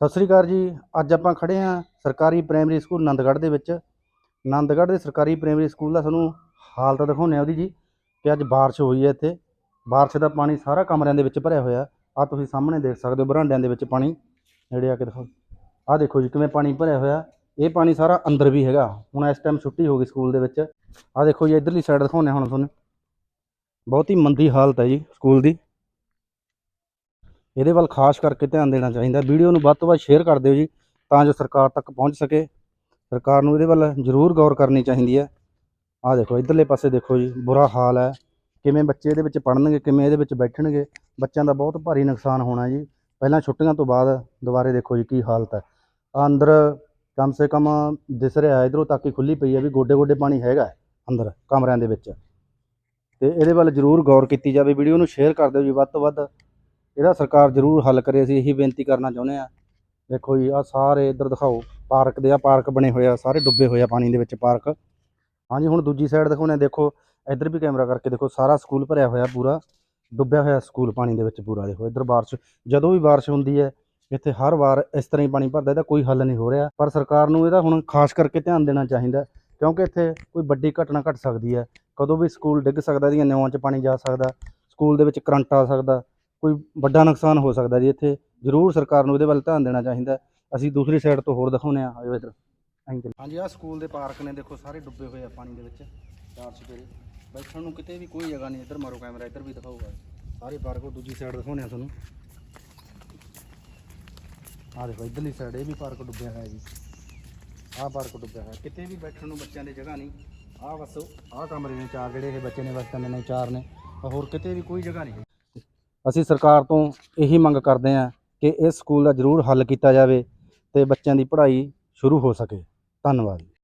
ਸਤਿ ਸ੍ਰੀ ਅਕਾਲ ਜੀ। ਅੱਜ ਆਪਾਂ ਖੜੇ ਹਾਂ ਸਰਕਾਰੀ ਪ੍ਰਾਇਮਰੀ ਸਕੂਲ ਆਨੰਦਗੜ੍ਹ ਦੇ ਵਿੱਚ। ਆਨੰਦਗੜ੍ਹ ਦੇ ਸਰਕਾਰੀ ਪ੍ਰਾਇਮਰੀ ਸਕੂਲ ਦਾ ਤੁਹਾਨੂੰ ਹਾਲਤ ਦਿਖਾਉਂਦੇ ਹਾਂ ਉਹਦੀ ਜੀ ਕਿ ਅੱਜ ਬਾਰਿਸ਼ ਹੋਈ ਹੈ ਇੱਥੇ। ਬਾਰਿਸ਼ ਦਾ ਪਾਣੀ ਸਾਰਾ ਕਮਰਿਆਂ ਦੇ ਵਿੱਚ ਭਰਿਆ ਹੋਇਆ। ਆ ਤੁਸੀਂ ਸਾਹਮਣੇ ਦੇਖ ਸਕਦੇ ਹੋ ਬਰਾਂਡਿਆਂ ਦੇ ਵਿੱਚ ਪਾਣੀ। ਨੇੜੇ ਆ ਕੇ ਦਿਖਾਓ। ਆਹ ਦੇਖੋ ਜੀ ਕਿਵੇਂ ਪਾਣੀ ਭਰਿਆ ਹੋਇਆ। ਇਹ ਪਾਣੀ ਸਾਰਾ ਅੰਦਰ ਵੀ ਹੈਗਾ। ਹੁਣ ਇਸ ਟਾਈਮ ਛੁੱਟੀ ਹੋ ਗਈ ਸਕੂਲ ਦੇ ਵਿੱਚ। ਆਹ ਦੇਖੋ ਜੀ, ਇਧਰਲੀ ਸਾਈਡ ਦਿਖਾਉਂਦੇ ਹਾਂ ਹੁਣ ਤੁਹਾਨੂੰ। ਬਹੁਤ ਹੀ ਮੰਦੀ ਹਾਲਤ ਹੈ ਜੀ ਸਕੂਲ ਦੀ। ਇਹਦੇ ਵੱਲ ਖਾਸ ਕਰਕੇ ਧਿਆਨ ਦੇਣਾ ਚਾਹੀਦਾ। ਵੀਡੀਓ ਨੂੰ ਵੱਧ ਤੋਂ ਵੱਧ ਸ਼ੇਅਰ ਕਰ ਦਿਓ ਜੀ, ਤਾਂ ਜੋ ਸਰਕਾਰ ਤੱਕ ਪਹੁੰਚ ਸਕੇ। ਸਰਕਾਰ ਨੂੰ ਇਹਦੇ ਵੱਲ ਜ਼ਰੂਰ ਗੌਰ ਕਰਨੀ ਚਾਹੀਦੀ ਹੈ। ਆਹ ਦੇਖੋ, ਇਧਰਲੇ ਪਾਸੇ ਦੇਖੋ ਜੀ, ਬੁਰਾ ਹਾਲ ਹੈ। ਕਿਵੇਂ ਬੱਚੇ ਇਹਦੇ ਵਿੱਚ ਪੜਨਗੇ ਕਿਵੇਂ ਇਹਦੇ ਵਿੱਚ ਬੈਠਣਗੇ, ਬੱਚਿਆਂ ਦਾ ਬਹੁਤ ਭਾਰੀ ਨੁਕਸਾਨ ਹੋਣਾ ਜੀ। ਪਹਿਲਾਂ ਛੁੱਟੀਆਂ ਤੋਂ ਬਾਅਦ ਦੁਬਾਰੇ ਦੇਖੋ ਜੀ, ਕੀ ਹਾਲਤ ਹੈ। ਆਹ ਅੰਦਰ ਕਮ ਸੇ ਕਮ ਦਿਸ ਰਿਹਾ ਇਧਰੋਂ ਤੱਕ ਹੀ ਖੁੱਲੀ ਪਈ ਹੈ ਵੀ ਗੋਡੇ ਗੋਡੇ ਪਾਣੀ ਹੈਗਾ ਅੰਦਰ, ਕਮਰਿਆਂ ਦੇ ਵਿੱਚ। ਤੇ ਇਹਦੇ ਵੱਲ ਜ਼ਰੂਰ ਗੌਰ ਕੀਤੀ ਜਾਵੇ। ਵੀਡੀਓ ਨੂੰ ਸ਼ੇਅਰ ਕਰ ਦਿਓ ਜੀ, ਵੱਧ ਤੋਂ ਵੱਧ ਇਹਦਾ ਸਰਕਾਰ ਜ਼ਰੂਰ ਹੱਲ ਕਰੇ, ਅਸੀਂ ਇਹੀ ਬੇਨਤੀ ਕਰਨਾ ਚਾਹੁੰਦੇ ਆ ਦੇਖੋ ਜੀ ਆ ਸਾਰੇ ਇੱਧਰ ਦਿਖਾਓ, ਪਾਰਕ ਦੇ ਆ, ਪਾਰਕ ਬਣੇ ਹੋਏ ਆ, ਸਾਰੇ ਡੁੱਬੇ ਹੋਏ ਆ ਪਾਣੀ ਦੇ ਵਿੱਚ ਪਾਰਕ। ਹਾਂਜੀ, ਹੁਣ ਦੂਜੀ ਸਾਈਡ ਦਿਖਾਉਂਦੇ ਦੇਖੋ, ਇੱਧਰ ਵੀ ਕੈਮਰਾ ਕਰਕੇ ਦੇਖੋ, ਸਾਰਾ ਸਕੂਲ ਭਰਿਆ ਹੋਇਆ ਪੂਰਾ, ਡੁੱਬਿਆ ਹੋਇਆ ਸਕੂਲ ਪਾਣੀ ਦੇ ਵਿੱਚ ਪੂਰਾ, ਦੇਖੋ ਇੱਧਰ ਬਾਰਿਸ਼, ਜਦੋਂ ਵੀ ਬਾਰਿਸ਼ ਹੁੰਦੀ ਹੈ, ਇੱਥੇ ਹਰ ਵਾਰ ਇਸ ਤਰ੍ਹਾਂ ਹੀ ਪਾਣੀ ਭਰਦਾ, ਇਹਦਾ ਕੋਈ ਹੱਲ ਨਹੀਂ ਹੋ ਰਿਹਾ। ਪਰ ਸਰਕਾਰ ਨੂੰ ਇਹਦਾ ਹੁਣ ਖਾਸ ਕਰਕੇ ਧਿਆਨ ਦੇਣਾ ਚਾਹੀਦਾ ਕਿਉਂਕਿ ਇੱਥੇ ਕੋਈ ਵੱਡੀ ਘਟਨਾ ਘਟ ਸਕਦੀ ਹੈ। ਕਦੋਂ ਵੀ ਸਕੂਲ ਡਿੱਗ ਸਕਦਾ, ਇਹਦੀਆਂ ਨਿਵਾਂ 'ਚ ਪਾਣੀ ਜਾ ਸਕਦਾ, ਸਕੂਲ ਦੇ ਵਿੱਚ ਕਰੰਟ ਆ ਸਕਦਾ ਕੋਈ ਵੱਡਾ ਨੁਕਸਾਨ ਹੋ ਸਕਦਾ ਜੀ ਇੱਥੇ, ਜ਼ਰੂਰ ਸਰਕਾਰ ਨੂੰ ਇਹਦੇ ਵੱਲ ਧਿਆਨ ਦੇਣਾ ਚਾਹੀਦਾ ਅਸੀਂ ਦੂਸਰੀ ਸਾਈਡ ਤੋਂ ਹੋਰ ਦਿਖਾਉਂਦੇ ਆ ਆਜੋ ਇੱਧਰ। ਹਾਂਜੀ, ਆਹ ਸਕੂਲ ਦੇ ਪਾਰਕ ਨੇ, ਦੇਖੋ ਸਾਰੇ ਡੁੱਬੇ ਹੋਏ ਆ ਪਾਣੀ ਦੇ ਵਿੱਚ, ਚਾਰ ਸਪੇਰੇ ਬੈਠਣ ਨੂੰ ਕਿਤੇ ਵੀ ਕੋਈ ਜਗ੍ਹਾ ਨਹੀਂ, ਇੱਧਰ ਮਾਰੋ ਕੈਮਰਾ, ਇੱਧਰ ਵੀ ਦਿਖਾਊਗਾ ਸਾਰੇ ਪਾਰਕ ਉਹ ਦੂਜੀ ਸਾਈਡ ਦਿਖਾਉਂਦੇ ਆ ਤੁਹਾਨੂੰ। ਆਹ ਦੇਖੋ, ਇੱਧਰਲੀ ਸਾਈਡ ਇਹ ਵੀ ਪਾਰਕ ਡੁੱਬਿਆ ਹੋਇਆ ਜੀ। ਆਹ ਪਾਰਕ ਡੁੱਬਿਆ ਹੋਇਆ। ਕਿਤੇ ਵੀ ਬੈਠਣ ਨੂੰ ਬੱਚਿਆਂ ਦੀ ਜਗ੍ਹਾ ਨਹੀਂ। ਆਹ ਬਸ, ਆਹ ਕਮਰੇ ਨੇ, ਚਾਰ ਜਿਹੜੇ ਇਹ ਬੱਚੇ ਨੇ, ਬਸ ਤਿੰਨ ਨੇ, ਚਾਰ ਨੇ। ਆਹ ਹੋਰ ਕਿਤੇ ਵੀ ਕੋਈ ਜਗ੍ਹਾ ਨਹੀਂ। ਅਸੀਂ ਸਰਕਾਰ ਤੋਂ ਇਹੀ ਮੰਗ ਕਰਦੇ ਹਾਂ ਕਿ ਇਸ ਸਕੂਲ ਦਾ ਜ਼ਰੂਰ ਹੱਲ ਕੀਤਾ ਜਾਵੇ ਅਤੇ ਬੱਚਿਆਂ ਦੀ ਪੜ੍ਹਾਈ ਸ਼ੁਰੂ ਹੋ ਸਕੇ। ਧੰਨਵਾਦ